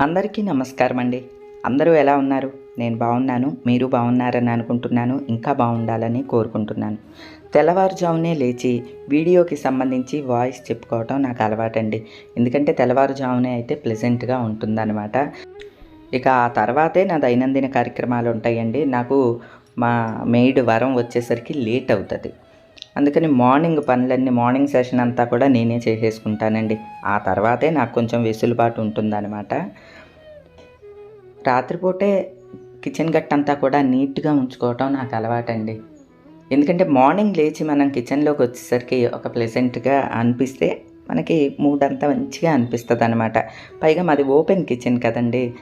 అందరికీ నమస్కారం అండి అందరూ ఎలా ఉన్నారు? నేను బాగున్నాను మీరు బాగున్నారని అనుకుంటున్నాను ఇంకా బాగుండాలని కోరుకుంటున్నాను. తెల్లవారుజామునే లేచి వీడియోకి సంబంధించి వాయిస్ చెప్పుకోవటం నాకు అలవాటండి. ఎందుకంటే తెల్లవారుజామునే అయితే ప్లెజెంట్గా ఉంటుందన్నమాట. ఇక ఆ తర్వాతే నా దైనందిన కార్యక్రమాలు ఉంటాయండి. నాకు మా మెయిడ్ వరం వచ్చేసరికి లేట్ అవుతుంది. అందుకని మార్నింగ్ పనులన్నీ మార్నింగ్ సెషన్ అంతా కూడా నేనే చేసేసుకుంటానండి. ఆ తర్వాతే నాకు కొంచెం వెసులుబాటు ఉంటుందన్నమాట. రాత్రిపూటే కిచెన్ గట్ అంతా కూడా నీట్గా ఉంచుకోవటం నాకు అలవాటండి. ఎందుకంటే మార్నింగ్ లేచి మనం కిచెన్లోకి వచ్చేసరికి ఒక ప్లెజెంట్గా అనిపిస్తే మనకి మూడ్ అంతా మంచిగా అనిపిస్తుంది అనమాట పైగా మాది ఓపెన్ కిచెన్ కదండి.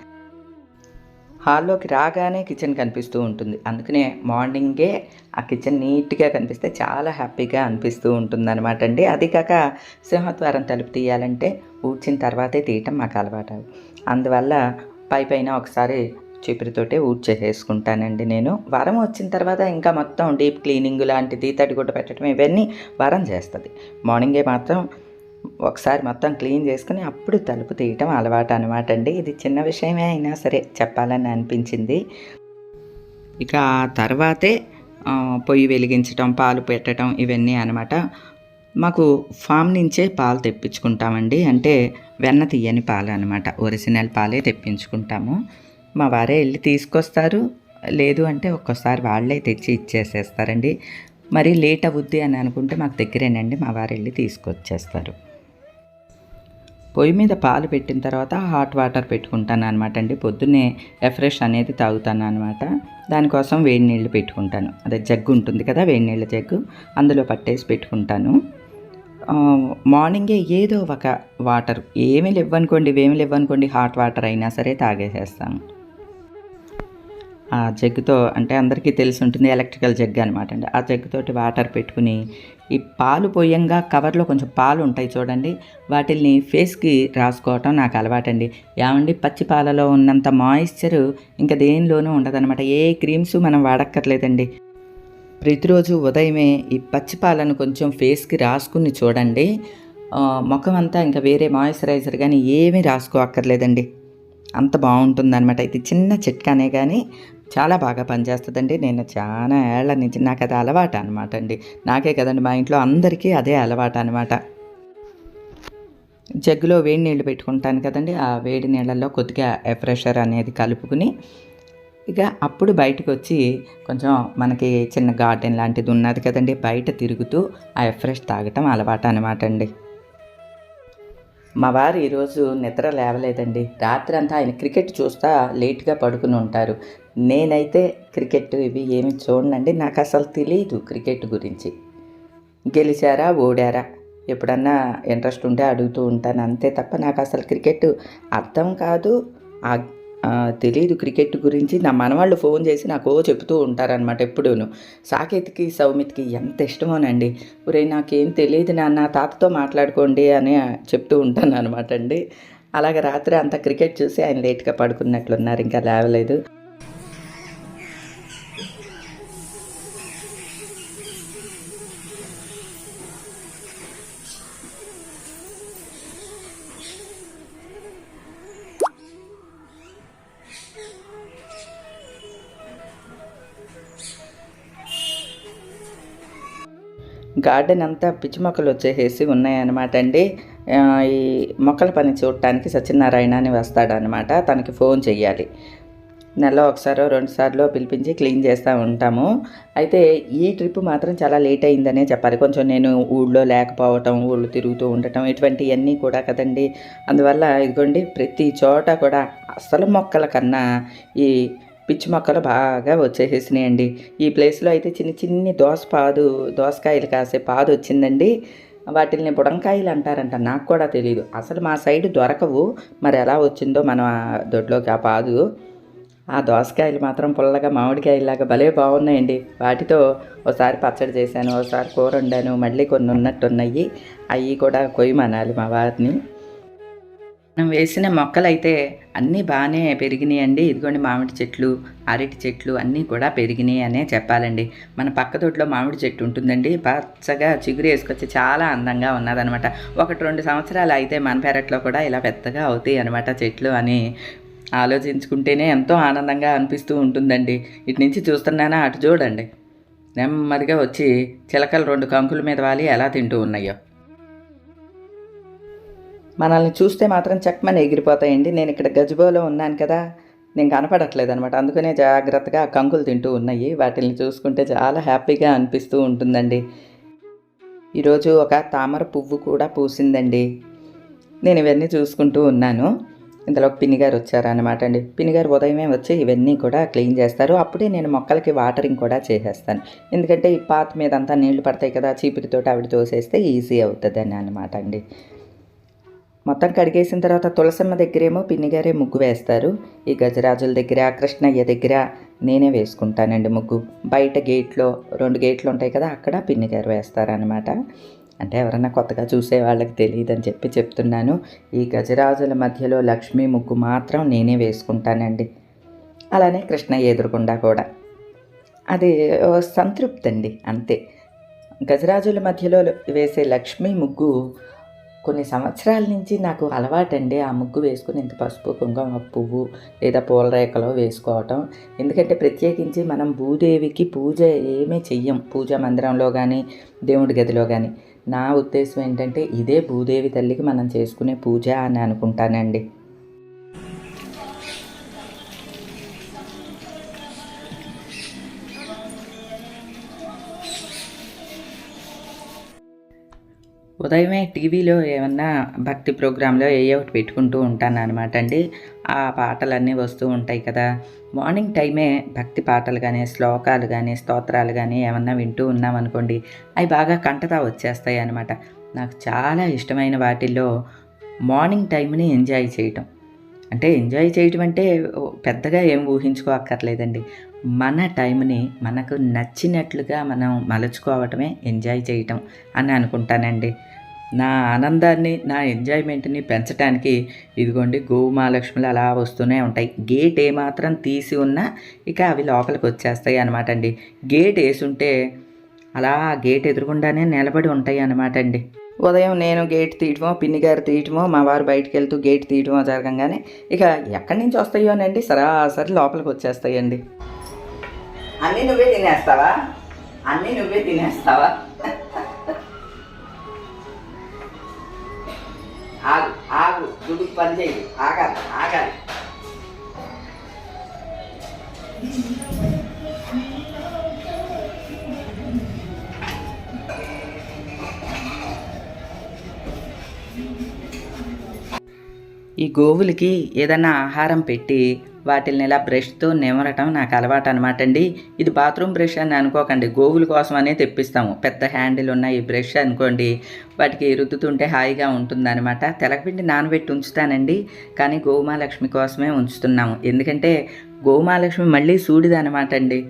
హాల్లోకి రాగానే కిచెన్ కనిపిస్తూ ఉంటుంది. అందుకనే మార్నింగే ఆ కిచెన్ నీట్గా కనిపిస్తే చాలా హ్యాపీగా అనిపిస్తూ ఉంటుంది అనమాట అండి. అది కాక సింహద్వారం తలుపు తీయాలంటే ఊడ్చిన తర్వాతే తీయటం మాకు అలవాటు అందువల్ల పై పైన ఒకసారి చీపురితోటే ఊడ్చేసేసుకుంటానండి నేను. వరం వచ్చిన తర్వాత ఇంకా మొత్తం డీప్ క్లీనింగ్ లాంటిది తడిగుడ్డ పెట్టడం ఇవన్నీ వరం చేస్తుంది. మార్నింగే మాత్రం ఒకసారి మొత్తం క్లీన్ చేసుకుని అప్పుడు తలుపు తీయటం అలవాటు అనమాట అండి. ఇది చిన్న విషయమే అయినా సరే చెప్పాలని అనిపించింది. ఇక ఆ తర్వాతే పొయ్యి వెలిగించటం పాలు పెట్టడం ఇవన్నీ అనమాట మాకు ఫామ్ నుంచే పాలు తెప్పించుకుంటామండి. అంటే వెన్న తీయని పాలు అనమాట ఒరిజినల్ పాలే తెప్పించుకుంటాము. మా వారే వెళ్ళి తీసుకొస్తారు. లేదు అంటే ఒక్కోసారి వాళ్ళే తెచ్చి ఇచ్చేసేస్తారండి. మరి లేట్ అవుద్ది అని అనుకుంటే మాకు దగ్గరేనండి. మా వారు వెళ్ళి తీసుకొచ్చేస్తారు. పొయ్యి మీద పాలు పెట్టిన తర్వాత హాట్ వాటర్ పెట్టుకుంటాను అనమాట అండి పొద్దున్నే ఎఫ్రెష్ అనేది తాగుతాను అనమాట దానికోసం వేడి నీళ్ళు పెట్టుకుంటాను. అదే జగ్గు ఉంటుంది కదా వేడి నీళ్ళ జగ్గు అందులో పట్టేసి పెట్టుకుంటాను. మార్నింగే ఏదో ఒక వాటర్. ఏమీ లేవనుకోండి ఏమి లేవనుకోండి హాట్ వాటర్ అయినా సరే తాగేసేస్తాను. ఆ జగ్గుతో అంటే అందరికీ తెలిసి ఉంటుంది ఎలక్ట్రికల్ జగ్ అనమాట అండి. ఆ జగ్గుతోటి వాటర్ పెట్టుకుని ఈ పాలు పోయంగా కవర్లో కొంచెం పాలు ఉంటాయి చూడండి వాటిల్ని ఫేస్కి రాసుకోవటం నాకు అలవాటండి. ఏమండి పచ్చి పాలలో ఉన్నంత మాయిశ్చర్ ఇంకా దేనిలోనూ ఉండదనమాట ఏ క్రీమ్స్ మనం వాడక్కర్లేదండి. ప్రతిరోజు ఉదయమే ఈ పచ్చి పాలను కొంచెం ఫేస్కి రాసుకుని చూడండి. ముఖం అంతా ఇంకా వేరే మాయిశ్చరైజర్ కానీ ఏమీ రాసుకోక్కర్లేదండి. అంత బాగుంటుందన్నమాట. ఇది చిన్న చిట్కానే కానీ చాలా బాగా పనిచేస్తుందండి. నేను చాలా ఏళ్ళ నుంచి నాకు అది అలవాటు అనమాట అండి నాకే కదండి మా ఇంట్లో అందరికీ అదే అలవాటు అనమాట జగ్గులో వేడి నీళ్ళు పెట్టుకుంటాను కదండి. ఆ వేడి నీళ్ళల్లో కొద్దిగా ఎఫ్రెషర్ అనేది కలుపుకుని ఇక అప్పుడు బయటకు వచ్చి కొంచెం మనకి చిన్న గార్డెన్ లాంటిది ఉన్నది కదండి. బయట తిరుగుతూ ఆ ఎఫ్రెష్ తాగటం అలవాటు అనమాట అండి మా వారు ఈరోజు నిద్ర లేవలేదండి. రాత్రి అంతా ఆయన క్రికెట్ చూస్తా లేట్గా పడుకుని ఉంటారు. నేనైతే క్రికెట్ ఇవి ఏమి చూడండి నాకు అసలు తెలియదు క్రికెట్ గురించి. గెలిచారా? ఓడారా? ఎప్పుడన్నా ఇంట్రెస్ట్ ఉంటే అడుగుతూ ఉంటాను. అంతే తప్ప నాకు అసలు క్రికెట్ అర్థం కాదు. తెలియదు తెలీదు క్రికెట్ గురించి. నా మనవాళ్ళు ఫోన్ చేసి నాకు చెప్తూ ఉంటారనమాట ఎప్పుడూను. సాకేత్కి సౌమిత్కి ఎంత ఇష్టమోనండి. ఒరే నాకేం తెలియదు నాన్న తాతతో మాట్లాడుకోండి అని చెప్తూ ఉంటాను అనమాట అండి. అలాగే రాత్రి అంతా క్రికెట్ చూసి ఆయన లేట్గా పడుకున్నట్లున్నారు. ఇంకా లేవలేదు. గార్డెన్ అంతా పిచ్చి మొక్కలు వచ్చేసేసి ఉన్నాయన్నమాట అండి. ఈ మొక్కల పని చూడటానికి సత్యనారాయణ అని వస్తాడనమాట తనకి ఫోన్ చెయ్యాలి. నెలలో ఒకసారో రెండు సార్లు పిలిపించి క్లీన్ చేస్తూ ఉంటాము. అయితే ఈ ట్రిప్ మాత్రం చాలా లేట్ అయిందనే చెప్పాలి. కొంచెం నేను ఊళ్ళో లేకపోవటం ఊళ్ళో తిరుగుతూ ఉండటం ఇటువంటివన్నీ కూడా కదండి. అందువల్ల ఇదిగోండి ప్రతి చోట కూడా అసలు మొక్కల కన్నా ఈ పిచ్చి మొక్కలు బాగా వచ్చేసేసినాయండి. ఈ ప్లేస్లో అయితే చిన్న చిన్ని దోస పాదు దోసకాయలు కాసే పాదు వచ్చిందండి. వాటిల్ని బుడంకాయలు అంటారంట. నాకు కూడా తెలియదు అసలు మా సైడ్ దొరకవు. మరి ఎలా వచ్చిందో మనం ఆ దొడ్లోకి ఆ పాదు. ఆ దోసకాయలు మాత్రం పుల్లగా మామిడికాయలాగా భలే బాగున్నాయండి. వాటితో ఒకసారి పచ్చడి చేశాను ఒకసారి కూర వండాను మళ్ళీ కొన్ని ఉన్నట్టు ఉన్నాయి అవి కూడా కొయ్యమనాలి మా వారిని. మనం వేసిన మొక్కలైతే అన్నీ బాగానే పెరిగినాయండి. ఇదిగోండి మామిడి చెట్లు అరటి చెట్లు అన్నీ కూడా పెరిగినాయి అనే చెప్పాలండి. మన పక్క తోటలో మామిడి చెట్టు ఉంటుందండి. పచ్చగా చిగురు వేసుకొచ్చి చాలా అందంగా ఉన్నదనమాట. ఒకటి రెండు సంవత్సరాలు అయితే మన పెరట్లో కూడా ఇలా పెద్దగా అవుతాయి అనమాట చెట్లు అని ఆలోచించుకుంటేనే ఎంతో ఆనందంగా అనిపిస్తూ ఉంటుందండి. ఇటు నుంచి చూస్తున్నానా అటు చూడండి. నెమ్మదిగా వచ్చి చిలకలు రెండు కంకుల మీద వాలి ఎలా తింటూ ఉన్నాయో. మనల్ని చూస్తే మాత్రం చెక్మని ఎగిరిపోతాయండి. నేను ఇక్కడ గజబోలో ఉన్నాను కదా నేను కనపడట్లేదు అనమాట అందుకనే జాగ్రత్తగా కంకులు తింటూ ఉన్నాయి. వాటిని చూసుకుంటే చాలా హ్యాపీగా అనిపిస్తూ ఉంటుందండి. ఈరోజు ఒక తామర పువ్వు కూడా పూసిందండి. నేను ఇవన్నీ చూసుకుంటూ ఉన్నాను. ఇంతలో పినిగారు వచ్చారనమాట అండి. పినిగారు ఉదయమే వచ్చి ఇవన్నీ కూడా క్లీన్ చేస్తారు. అప్పుడే నేను మొక్కలకి వాటరింగ్ కూడా చేసేస్తాను. ఎందుకంటే ఈ పాత మీద అంతా నీళ్ళు పడతాయి కదా చీపురితోటి ఆవిడ తోసేస్తే ఈజీ అవుతుంది అని అనమాట అండి. మొత్తం కడిగేసిన తర్వాత తులసమ్మ దగ్గరేమో పిన్నిగారే ముగ్గు వేస్తారు. ఈ గజరాజుల దగ్గర కృష్ణయ్య దగ్గర నేనే వేసుకుంటానండి ముగ్గు. బయట గేట్లో రెండు గేట్లు ఉంటాయి కదా అక్కడ పిన్నిగారు వేస్తారనమాట అంటే ఎవరన్నా కొత్తగా చూసే వాళ్ళకి తెలియదని చెప్పి చెప్తున్నాను. ఈ గజరాజుల మధ్యలో లక్ష్మీ ముగ్గు మాత్రం నేనే వేసుకుంటానండి. అలానే కృష్ణయ్య ఎదురుకుండా కూడా. అది సంతృప్తి అండి అంతే. గజరాజుల మధ్యలో వేసే లక్ష్మీ ముగ్గు కొన్ని సంవత్సరాల నుంచి నాకు అలవాటండి ఆ ముగ్గు వేసుకుని ఇంత పసుపు కుంకుమ పువ్వు లేదా పూల రేఖలో వేసుకోవటం. ఎందుకంటే ప్రత్యేకించి మనం భూదేవికి పూజ ఏమీ చెయ్యం. పూజా మందిరంలో కానీ దేవుడి గదిలో కానీ నా ఉద్దేశం ఏంటంటే ఇదే భూదేవి తల్లికి మనం చేసుకునే పూజ అని అనుకుంటానండి. ఉదయమే టీవీలో ఏమన్నా భక్తి ప్రోగ్రాంలో ఏ ఒకటి పెట్టుకుంటూ ఉంటాను అనమాట అండి. ఆ పాటలన్నీ వస్తూ ఉంటాయి కదా. మార్నింగ్ టైమే భక్తి పాటలు కానీ శ్లోకాలు కానీ స్తోత్రాలు కానీ ఏమన్నా వింటూ ఉన్నామనుకోండి అవి బాగా కంటతా వచ్చేస్తాయి అనమాట నాకు చాలా ఇష్టమైన వాటిల్లో మార్నింగ్ టైంని ఎంజాయ్ చేయటం. అంటే ఎంజాయ్ చేయటం అంటే పెద్దగా ఏం ఊహించుకోక్కర్లేదండి. మన టైంని మనకు నచ్చినట్లుగా మనం మలుచుకోవటమే ఎంజాయ్ చేయటం అని అనుకుంటానండి. నా ఆనందాన్ని నా ఎంజాయ్మెంట్ని పెంచడానికి ఇదిగోండి గోమాలక్ష్మిలు అలా వస్తూనే ఉంటాయి. గేట్ ఏమాత్రం తీసి ఉన్నా ఇక అవి లోపలికి వచ్చేస్తాయి అనమాట అండి గేట్ వేసుంటే అలా గేట్ ఎదురుగుండానే నిలబడి ఉంటాయి అనమాట అండి ఉదయం నేను గేట్ తీయటమో పిన్ని గారు తీయటమో మా వారు బయటికి వెళ్తూ గేట్ తీయటమో జరగంగానే ఇక ఎక్కడి నుంచి వస్తాయోనండి? సరాసరి లోపలికి వచ్చేస్తాయండి. అన్నీ నువ్వే తినేస్తావా? అన్నీ నువ్వే తినేస్తావా? ఆగు ఆగు దుడికి పని చేయి ఆగాలి ఆగాలి. ఈ గోవులకి ఏదైనా ఆహారం పెట్టి వాటిని ఇలా బ్రష్తో నిమరటం నాకు అలవాటు అనమాట అండి. ఇది బాత్రూమ్ బ్రష్ అని అనుకోకండి. గోవుల కోసం అనే తెప్పిస్తాము. పెద్ద హ్యాండిల్ ఉన్న ఈ బ్రష్ అనుకోండి. వాటికి రుద్దుతుంటే హాయిగా ఉంటుందన్నమాట. తెలకపిండి నానబెట్టి ఉంచుతానండి. కానీ గోమాలక్ష్మి కోసమే ఉంచుతున్నాము. ఎందుకంటే గోమాలక్ష్మి మళ్ళీ సూడిదనమాట అండి.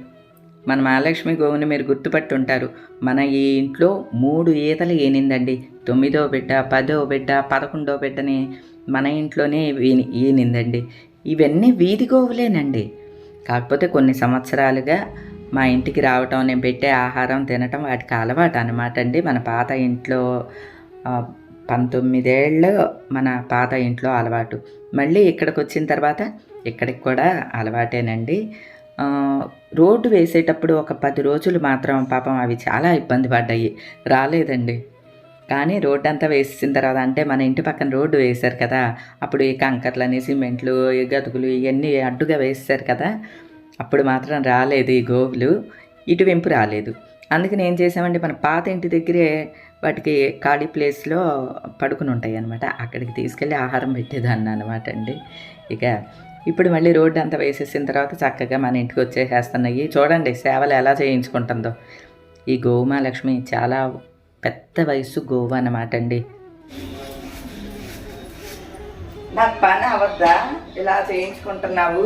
మన మహాలక్ష్మి గోవుని మీరు గుర్తుపట్టి ఉంటారు మన ఈ ఇంట్లో మూడు ఈతలు ఏనిందండి తొమ్మిదో బిడ్డ పదో బిడ్డ పదకొండో బిడ్డని మన ఇంట్లోనే ఈనిందండి. ఇవన్నీ వీధి గోవులేనండి. కాకపోతే కొన్ని సంవత్సరాలుగా మా ఇంటికి రావటం నేను పెట్టే ఆహారం తినటం వాటికి అలవాటు అనమాట అండి. మన పాత ఇంట్లో పంతొమ్మిదేళ్ళు మన పాత ఇంట్లో అలవాటు. మళ్ళీ ఇక్కడికి వచ్చిన తర్వాత ఇక్కడికి కూడా అలవాటేనండి. రోడ్డు వేసేటప్పుడు ఒక పది రోజులు మాత్రం పాపం అవి చాలా ఇబ్బంది పడ్డాయి. రాలేదండి. కానీ రోడ్డు అంతా వేసేసిన తర్వాత అంటే మన ఇంటి పక్కన రోడ్డు వేశారు కదా అప్పుడు ఈ కంకర్లని సిమెంట్లు ఈ గతుకులు ఇవన్నీ అడ్డుగా వేస్తారు కదా అప్పుడు మాత్రం రాలేదు ఈ గోవులు ఇటు వెంపు రాలేదు. అందుకని ఏం చేసామంటే మన పాత ఇంటి దగ్గరే వాటికి ఖాళీ ప్లేస్లో పడుకుని ఉంటాయి అనమాట అక్కడికి తీసుకెళ్ళి ఆహారం పెట్టేదాన్ని అనమాట అండి. ఇక ఇప్పుడు మళ్ళీ రోడ్డు అంతా వేసేసిన తర్వాత చక్కగా మన ఇంటికి వచ్చేసేస్తున్నాయి. చూడండి సేవలు ఎలా చేయించుకుంటుందో. ఈ గోమాలక్ష్మి చాలా పెద్ద వయసు గోవు అన్నమాట అండి నా పని అవద్దా ఇలా చేయించుకుంటున్నావు?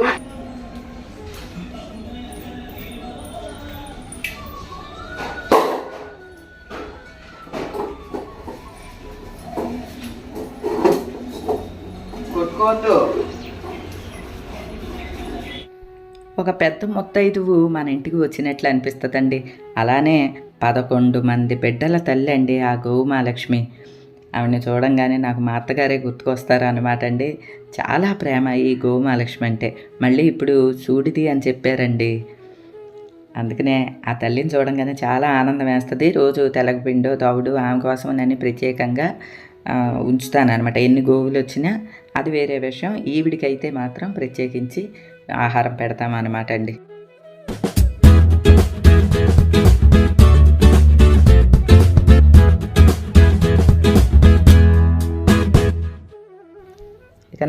మర్చిపోవద్దు ఒక పెద్ద మొత్తైదువు మన ఇంటికి వచ్చినట్లు అనిపిస్తుందండి. అలానే పదకొండు మంది బిడ్డల తల్లి అండి ఆ గోమాలక్ష్మి. ఆవిడని చూడంగానే నాకు మా అత్తగారే గుర్తుకొస్తారు అనమాట అండి. చాలా ప్రేమ ఈ గోమాలక్ష్మి అంటే. మళ్ళీ ఇప్పుడు చూడిది అని చెప్పారండి. అందుకనే ఆ తల్లిని చూడంగానే చాలా ఆనందం వేస్తుంది. రోజు తెలగపిండో తవుడు ఆమె కోసం నేను ప్రత్యేకంగా ఉంచుతాను అనమాట ఎన్ని గోవులు వచ్చినా అది వేరే విషయం. ఈవిడికైతే మాత్రం ప్రత్యేకించి ఆహారం పెడతామన్నమాట అండి.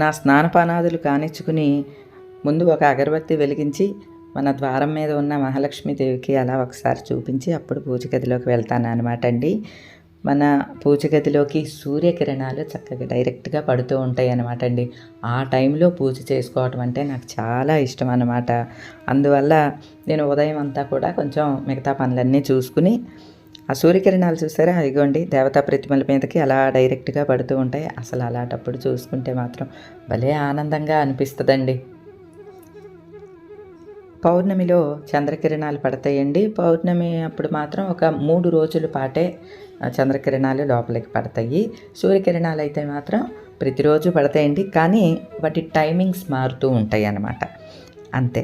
నా స్నానపానాదులు కానిచ్చుకుని ముందు ఒక అగరబత్తి వెలిగించి మన ద్వారం మీద ఉన్న మహాలక్ష్మీదేవికి అలా ఒకసారి చూపించి అప్పుడు పూజ గదిలోకి వెళ్తాను అనమాట అండి. మన పూజ గదిలోకి సూర్యకిరణాలు చక్కగా డైరెక్ట్గా పడుతూ ఉంటాయి అనమాట అండి. ఆ టైంలో పూజ చేసుకోవటం అంటే నాకు చాలా ఇష్టం అనమాట అందువల్ల నేను ఉదయం అంతా కూడా కొంచెం మిగతా పనులన్నీ చూసుకుని ఆ సూర్యకిరణాలు చూసారా? ఇదిగోండి దేవతా ప్రతిమల మీదకి అలా డైరెక్ట్గా పడుతూ ఉంటాయి. అసలు అలాంటప్పుడు చూసుకుంటే మాత్రం భలే ఆనందంగా అనిపిస్తుందండి. పౌర్ణమిలో చంద్రకిరణాలు పడతాయండి. పౌర్ణమి అప్పుడు మాత్రం ఒక మూడు రోజుల పాటే చంద్రకిరణాలు లోపలికి పడతాయి. సూర్యకిరణాలు అయితే మాత్రం ప్రతిరోజు పడతాయండి. కానీ వాటి టైమింగ్స్ మారుతూ ఉంటాయి అన్నమాట అంతే.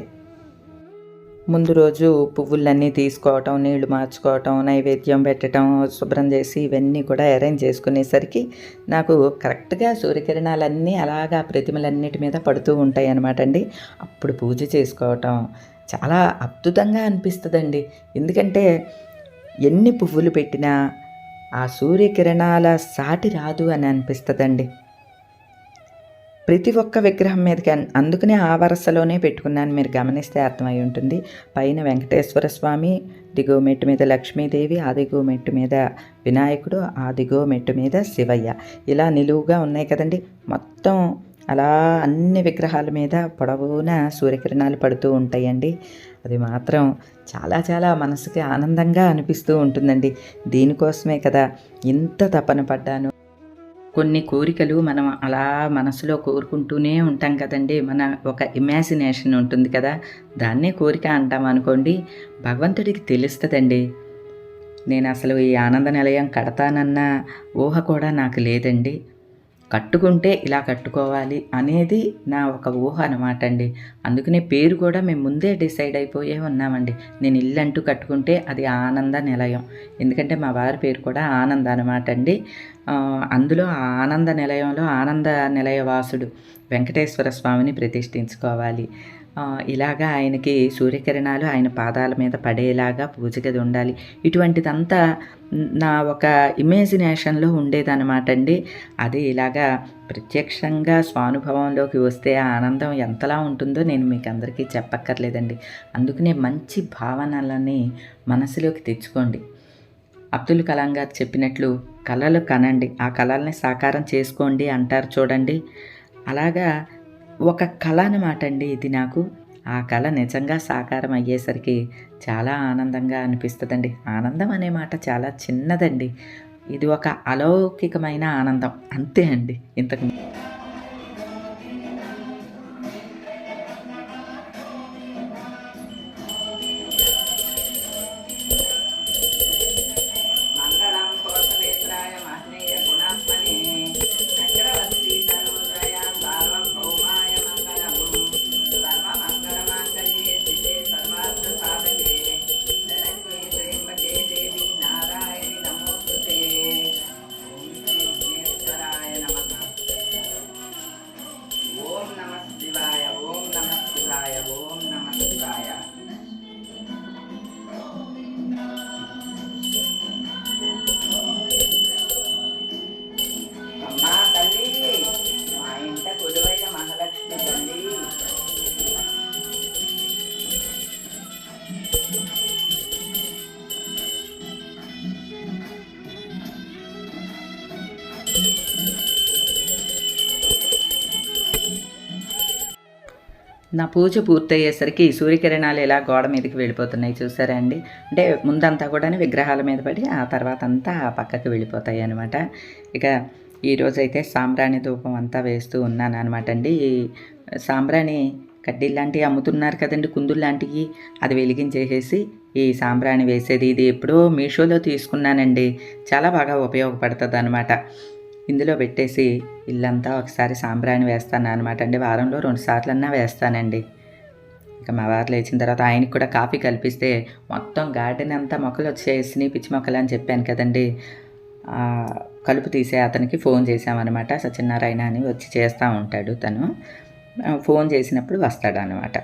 ముందు రోజు పువ్వులన్నీ తీసుకోవటం నీళ్ళు మార్చుకోవటం నైవేద్యం పెట్టడం శుభ్రం చేసి ఇవన్నీ కూడా అరేంజ్ చేసుకునేసరికి నాకు కరెక్ట్గా సూర్యకిరణాలన్నీ అలాగా ప్రతిమలన్నిటి మీద పడుతూ ఉంటాయి అనమాట అండి. అప్పుడు పూజ చేసుకోవటం చాలా అద్భుతంగా అనిపిస్తుందండి. ఎందుకంటే ఎన్ని పువ్వులు పెట్టినా ఆ సూర్యకిరణాల సాటి రాదు అని అనిపిస్తుందండి. ప్రతి ఒక్క విగ్రహం మీదకి అందుకనే ఆ వరసలోనే పెట్టుకున్నాను. మీరు గమనిస్తే అర్థమై ఉంటుంది. పైన వెంకటేశ్వర స్వామి దిగో మెట్టు మీద లక్ష్మీదేవి ఆ దిగో మెట్టు మీద వినాయకుడు ఆ దిగో మెట్టు మీద శివయ్య. ఇలా నిలువుగా ఉన్నాయి కదండి. మొత్తం అలా అన్ని విగ్రహాల మీద పొడవున సూర్యకిరణాలు పడుతూ ఉంటాయండి. అది మాత్రం చాలా చాలా మనసుకి ఆనందంగా అనిపిస్తూ ఉంటుందండి. దీనికోసమే కదా ఇంత తపన పడ్డాను. కొన్ని కోరికలు మనం అలా మనసులో కోరుకుంటూనే ఉంటాం కదండి. మన ఒక ఇమాజినేషన్ ఉంటుంది కదా. దాన్నే కోరిక అంటాం అనుకోండి భగవంతుడికి తెలుస్తుందండి. నేను అసలు ఈ ఆనంద నిలయం కడతానన్న ఊహ కూడా నాకు లేదండి. కట్టుకుంటే ఇలా కట్టుకోవాలి అనేది నా ఒక ఊహ అనమాట అండి. అందుకనే పేరు కూడా మేము ముందే డిసైడ్ అయిపోయే ఉన్నామండి. నేను ఇల్లు అంటూ కట్టుకుంటే అది ఆనంద నిలయం. ఎందుకంటే మా వారి పేరు కూడా ఆనంద అనమాట అండి. అందులో ఆనంద నిలయంలో ఆనంద నిలయవాసుడు వెంకటేశ్వర స్వామిని ప్రతిష్ఠించుకోవాలి. ఇలాగా ఆయనకి సూర్యకిరణాలు ఆయన పాదాల మీద పడేలాగా పూజ గది ఉండాలి. ఇటువంటిదంతా నా ఒక ఇమేజినేషన్లో ఉండేదన్నమాట అండి. అది ఇలాగా ప్రత్యక్షంగా స్వానుభవంలోకి వస్తే ఆ ఆనందం ఎంతలా ఉంటుందో నేను మీకు అందరికీ చెప్పక్కర్లేదండి. అందుకనే మంచి భావనలని మనసులోకి తెచ్చుకోండి. అబ్దుల్ కలాం గారు చెప్పినట్లు కళలు కనండి. ఆ కళల్ని సాకారం చేసుకోండి అంటారు చూడండి. అలాగా ఒక కళ అనమాట అండి ఇది నాకు. ఆ కళ నిజంగా సాకారం అయ్యేసరికి చాలా ఆనందంగా అనిపిస్తుందండి. ఆనందం అనే మాట చాలా చిన్నదండి. ఇది ఒక అలౌకికమైన ఆనందం. అంతే అండి ఇంతకు నా పూజ పూర్తయ్యేసరికి సూర్యకిరణాలు ఇలా గోడ మీదకి వెళ్ళిపోతున్నాయి చూసారా అండి? అంటే ముందంతా కూడా విగ్రహాల మీద పడి ఆ తర్వాత అంతా ఆ పక్కకి వెళ్ళిపోతాయి అనమాట ఇక ఈరోజైతే సాంబ్రాణి ధూపం అంతా వేస్తూ ఉన్నాను అనమాట అండి. ఈ సాంబ్రాణి కడ్డీలు లాంటివి అమ్ముతున్నారు కదండి కుందులు లాంటివి అది వెలిగించేసేసి ఈ సాంబ్రాణి వేసేది. ఇది ఎప్పుడో మీషోలో తీసుకున్నానండి. చాలా బాగా ఉపయోగపడుతుంది అనమాట ఇందులో పెట్టేసి ఇల్లంతా ఒకసారి సాంబ్రాణి వేస్తాను అనమాట అండి వారంలో రెండు సార్లన్నా వేస్తానండి. ఇంకా మా వారు లేచిన తర్వాత ఆయనకి కూడా కాఫీ కల్పిస్తే మొత్తం గార్డెన్ అంతా మొక్కలు వచ్చేసినాయి పిచ్చి మొక్కలు అని చెప్పాను కదండి. కలుపు తీసే అతనికి ఫోన్ చేశామన్నమాట. సత్యనారాయణ అని వచ్చి చేస్తూ ఉంటాడు తను. ఫోన్ చేసినప్పుడు వస్తాడనమాట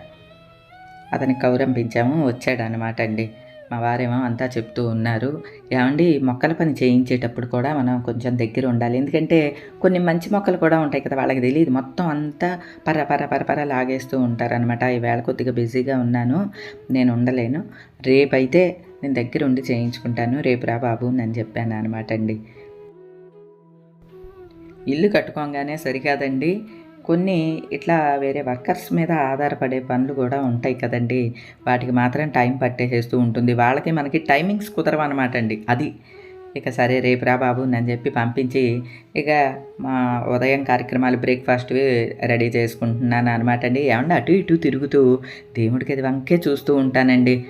అతనికి కౌరంపించాము వచ్చాడనమాట అండి. మా వారేమో అంతా చెప్తూ ఉన్నారు. ఏమండి మొక్కల పని చేయించేటప్పుడు కూడా మనం కొంచెం దగ్గర ఉండాలి. ఎందుకంటే కొన్ని మంచి మొక్కలు కూడా ఉంటాయి కదా వాళ్ళకి తెలియదు. మొత్తం అంతా పర పర పర పర లాగేస్తూ ఉంటారనమాట ఈవేళ కొద్దిగా బిజీగా ఉన్నాను నేను ఉండలేను. రేపైతే నేను దగ్గర ఉండి చేయించుకుంటాను. రేపు రా బాబు అని చెప్పాను అనమాట అండి. ఇల్లు కట్టుకోగానే సరికాదండి. కొన్ని ఇట్లా వేరే వర్కర్స్ మీద ఆధారపడే పనులు కూడా ఉంటాయి కదండి. వాటికి మాత్రం టైం పట్టేసేస్తూ ఉంటుంది. వాళ్ళకి మనకి టైమింగ్స్ కుదరవు అనమాట అండి. అది. ఇక సరే రేపు రా బాబు అని చెప్పి పంపించి ఇక మా ఉదయం కార్యక్రమాలు బ్రేక్ఫాస్ట్ రెడీ చేసుకుంటున్నాను అనమాట అండి. ఏమన్నా అటు ఇటు తిరుగుతూ దేవుడికి అది వంకే చూస్తూ ఉంటానండి.